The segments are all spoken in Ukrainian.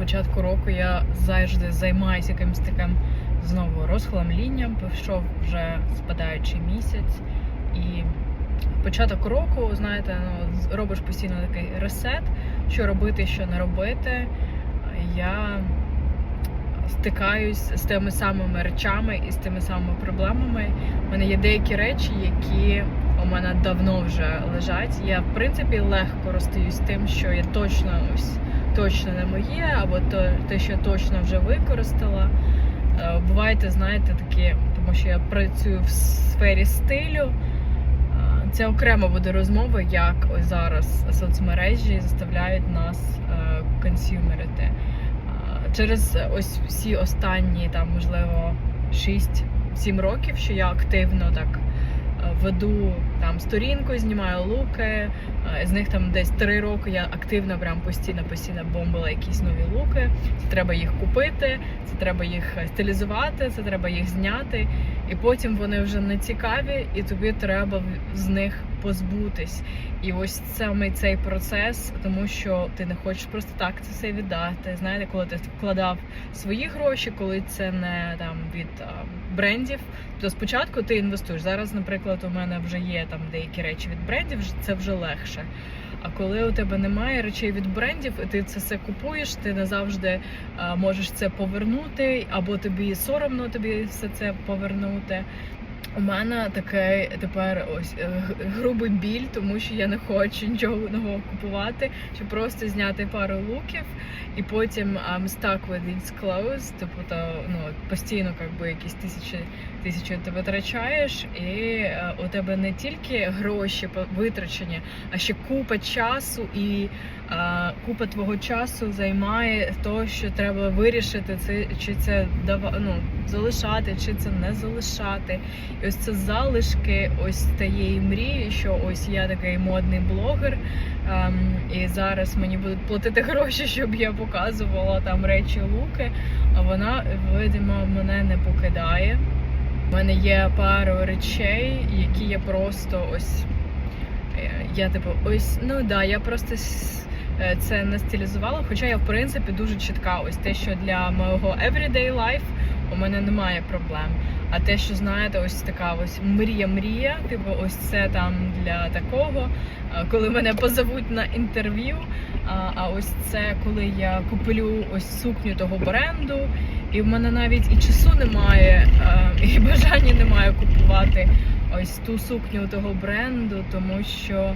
початку року я завжди займаюся якимось таким знову розхламлінням. Пішов вже спадаючий місяць, і початок року, знаєте, ну робиш постійно такий ресет, що робити, що не робити. Я стикаюсь з тими самими речами і з тими самими проблемами. У мене є деякі речі, які у мене давно вже лежать. Я в принципі легко розстаюсь тим, що я точно ось точно не моє, або то те, що я точно вже використала. Е, Буваєте, знаєте, такі, тому що я працюю в сфері стилю. Е, Це окремо буде розмова, як ось зараз соцмережі заставляють нас е, консюмерити. Через ось всі останні там, можливо, 6-7 років, що я активно так веду там сторінку, знімаю луки. е, З них там десь 3 роки я активно прям постійно постійно бомбила якісь нові луки. Це треба їх купити, це треба їх е, стилізувати, це треба їх зняти. І потім вони вже не цікаві, і тобі треба з них позбутись. І ось саме цей процес, тому що ти не хочеш просто так це все віддати. Знаєте, коли ти вкладав свої гроші, коли це не там від брендів, то спочатку ти інвестуєш. Зараз, наприклад, у мене вже є там деякі речі від брендів, це вже легше. А коли у тебе немає речей від брендів, і ти це все купуєш, ти не завжди можеш це повернути, або тобі соромно тобі все це повернути. У мене такий тепер ось е, грубий біль, тому що я не хочу нічого нового купувати, щоб просто зняти пару луків, і потім I'm stuck with these clothes, Тобто, то, ну постійно якби якісь тисячі тисячі ти витрачаєш, і е, у тебе не тільки гроші витрачені, а ще купа часу і купа твого часу займає то, що треба вирішити, це чи це ну, залишати, чи це не залишати. І ось це залишки ось тієї мрії, що ось я такий модний блогер, ем, і зараз мені будуть платити гроші, щоб я показувала там речі луки. А вона, видимо, мене не покидає. У мене є пару речей, які я просто ось. е, Я типу, ось, ну да, я просто це не стилізувала, хоча я в принципі дуже чітка. Ось те, що для мого everyday life у мене немає проблем. А те, що знаєте, ось така ось мрія-мрія, типу, ось це там для такого, коли мене позовуть на інтерв'ю. А, ось це коли я куплю ось сукню того бренду, і в мене навіть і часу немає, і бажання немає купувати ось ту сукню того бренду, тому що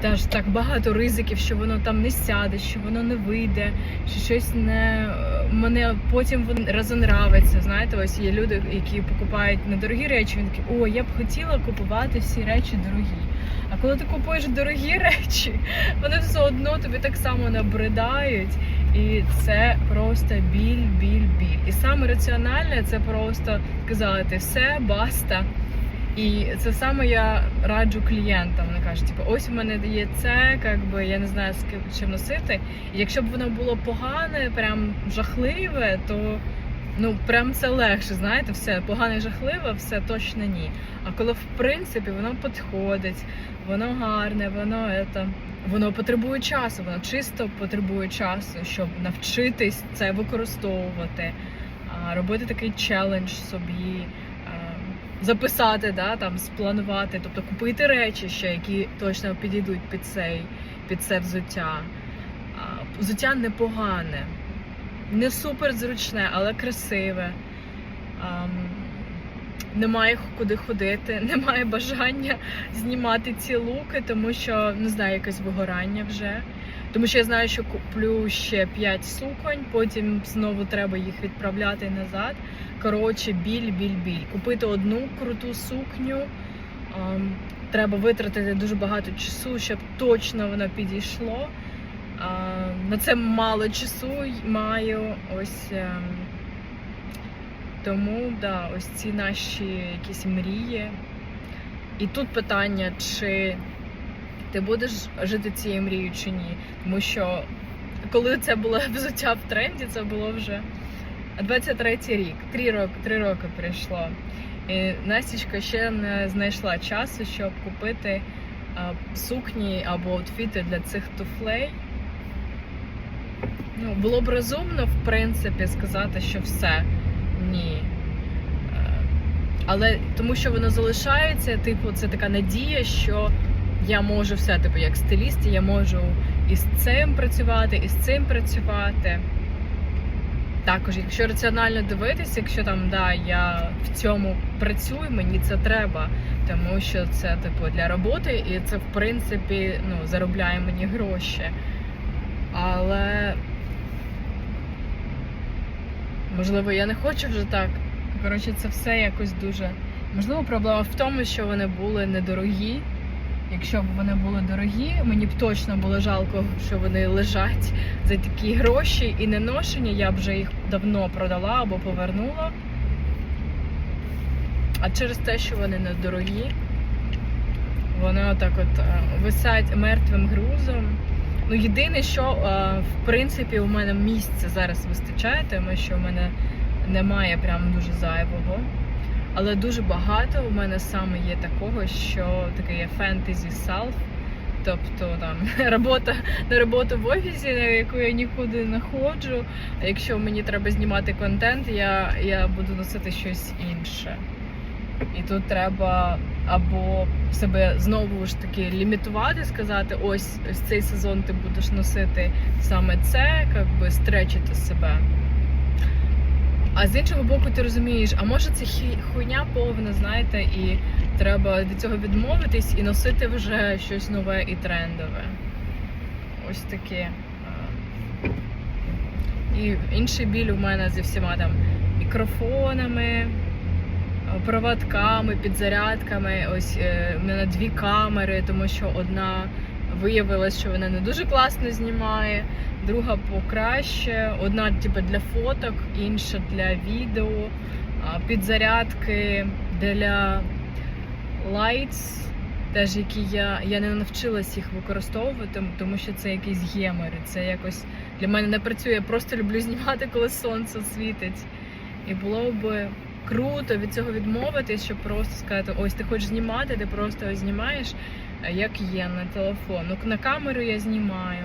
теж так багато ризиків, що воно там не сяде, що воно не вийде, що щось не мене потім розонравиться. Знаєте, ось є люди, які покупають недорогі речі. Він такий, о, я б хотіла купувати всі речі дорогі. А коли ти купуєш дорогі речі, вони все одно тобі так само набридають. І це просто біль, біль, біль. І саме раціональне це просто сказати все, баста. І це саме я раджу клієнтам. Вони кажуть, типу, ось у мене є це, як би я не знаю з ким чим носити. І якщо б воно було погане, прям жахливе, то ну прям це легше, знаєте, все погане, жахливе, все точно ні. А коли в принципі воно підходить, воно гарне, воно это, воно потребує часу, воно чисто потребує часу, щоб навчитись це використовувати, робити такий челендж собі. Записати, да, там, спланувати, тобто купити речі ще, які точно підійдуть під цей, під це взуття. Взуття непогане, не супер зручне, але красиве. Немає куди ходити, немає бажання знімати ці луки, тому що не знаю, якесь вигорання вже. Тому що я знаю, що куплю ще 5 суконь, потім знову треба їх відправляти назад. Коротше, біль, біль, біль. Купити одну круту сукню. ам, треба витратити дуже багато часу, щоб точно воно підійшло. А, на це мало часу маю. Ось ем, тому да, ось ці наші якісь мрії. І тут питання, чи ти будеш жити цією мрією чи ні. Тому що коли це було взуття в тренді, це було вже 23-й рік. Три роки, три роки пройшло. І Настічка ще не знайшла часу, щоб купити а, сукні або аутфіти для цих туфлей. Ну, було б розумно, в принципі, сказати, що все. Ні. Е, Але тому що воно залишається, типу, це така надія, що я можу все, типу, як стиліст, я можу і з цим працювати, і з цим працювати. Також, якщо раціонально дивитися, якщо там да, я в цьому працюю, мені це треба, тому що це типу для роботи, і це в принципі ну, заробляє мені гроші. Але можливо, я не хочу вже так. Коротше, це все якось дуже. Можливо, проблема в тому, що вони були недорогі. Якщо б вони були дорогі, мені б точно було жалко, що вони лежать за такі гроші і не ношені, я б вже їх давно продала або повернула. А через те, що вони недорогі, вони отак от е, висять мертвим грузом. Ну, єдине, що е, в принципі у мене місця зараз вистачає, тому що в мене немає прям дуже зайвого. Але дуже багато у мене саме є такого, що таке є фентезі селф. Тобто там робота на роботу в офісі, на яку я нікуди не ходжу. А якщо мені треба знімати контент, я, я буду носити щось інше. І тут треба або себе знову ж таки лімітувати, сказати, ось ось цей сезон ти будеш носити саме це, як би стречити себе. А з іншого боку, ти розумієш, а може це хуйня повна, знаєте, і треба від цього відмовитись і носити вже щось нове і трендове. Ось таке. І інший біль у мене зі всіма там мікрофонами, а, проводками, підзарядками. Ось е, в мене дві камери, тому що одна виявилась, що вона не дуже класно знімає друга покраще. Одна типу, для фоток, інша для відео, підзарядки для lights, теж які я, я не навчилась їх використовувати, тому що це якісь гемори. Це якось для мене не працює. Я просто люблю знімати, коли сонце світить. І було б круто від цього відмовитись, щоб просто сказати, ось ти хочеш знімати, ти просто ось знімаєш, як є на телефон. Ну, на камеру я знімаю.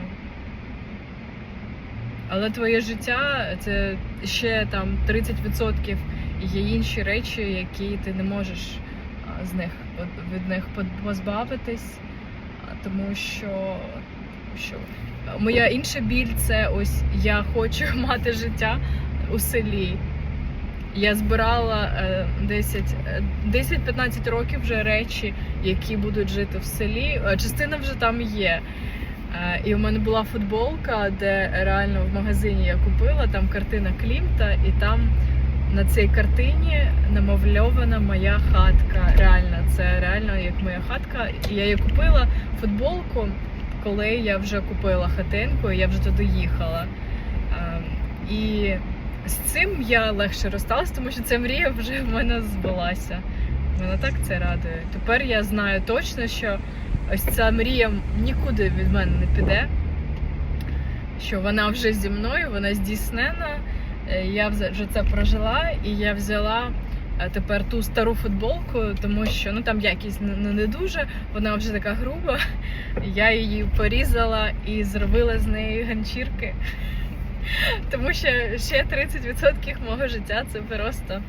Але твоє життя це ще там 30% є інші речі, які ти не можеш з них від них позбавитись, тому що, що моя інша біль це ось я хочу мати життя у селі. Я збирала е, 10 е, 10-15 років вже речі, які будуть жити в селі. Е, Частина вже там є. Е, І у мене була футболка, де реально в магазині я купила там картина Клімта, і там на цій картині намальована моя хатка. Реально, це реально як моя хатка. І я її купила футболку, коли я вже купила хатинку, і я вже туди їхала. Е, І з цим я легше розсталася, тому що ця мрія вже в мене збулася. Мене так це радує. Тепер я знаю точно, що ось ця мрія нікуди від мене не піде. Що вона вже зі мною, вона здійснена. Е, Я вже це прожила, і я взяла е, тепер ту стару футболку, тому що ну там якість не- не дуже, вона вже така груба. Я її порізала і зробила з неї ганчірки. Тому що ще 30% мого життя це просто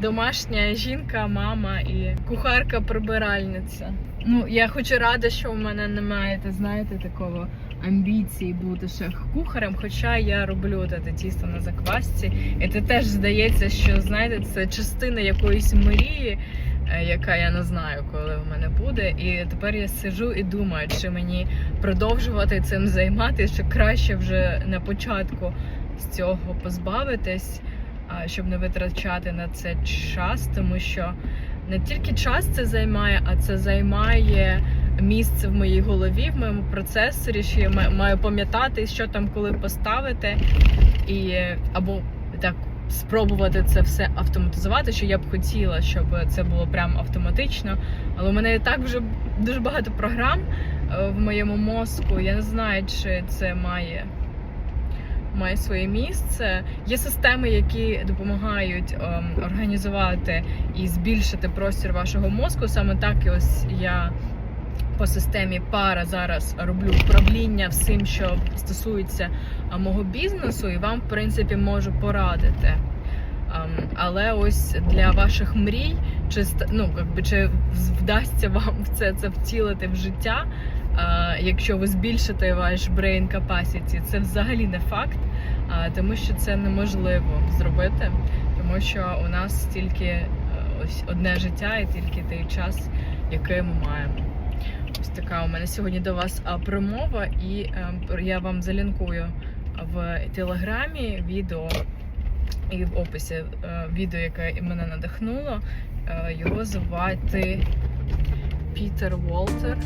домашня жінка, мама і кухарка-прибиральниця. Ну, я хоч рада, що в мене немає, ти знаєте, такого амбіції бути шеф-кухарем, хоча я роблю те тісто на заквасці. І це теж здається, що знаєте, це частина якоїсь мрії, яка я не знаю, коли в мене буде. І тепер я сиджу і думаю, чи мені продовжувати цим займатися, чи краще вже на початку з цього позбавитись, щоб не витрачати на це час, тому що не тільки час це займає, а це займає місце в моїй голові, в моєму процесорі, що я маю пам'ятати, що там коли поставити, і е, або так спробувати це все автоматизувати, що я б хотіла, щоб це було прям автоматично. Але у мене і так вже дуже багато програм е, в моєму мозку. Я не знаю, чи це має. Має своє місце. Є системи, які допомагають ем, організувати і збільшити простір вашого мозку. Саме так і ось я по системі пара зараз роблю управління всім, що стосується мого бізнесу, і вам, в принципі, можу порадити. Але ось для ваших мрій, чи ну, якби, чи вдасться вам це, це втілити в життя, якщо ви збільшите ваш brain capacity, це взагалі не факт, тому що це неможливо зробити, тому що у нас тільки е, ось одне життя і тільки той час, який ми маємо. Ось така у мене сьогодні до вас промова, і е, я вам залінкую в телеграмі відео і в описі е, відео, яке мене надихнуло. Е, Його звати Пітер Волтер.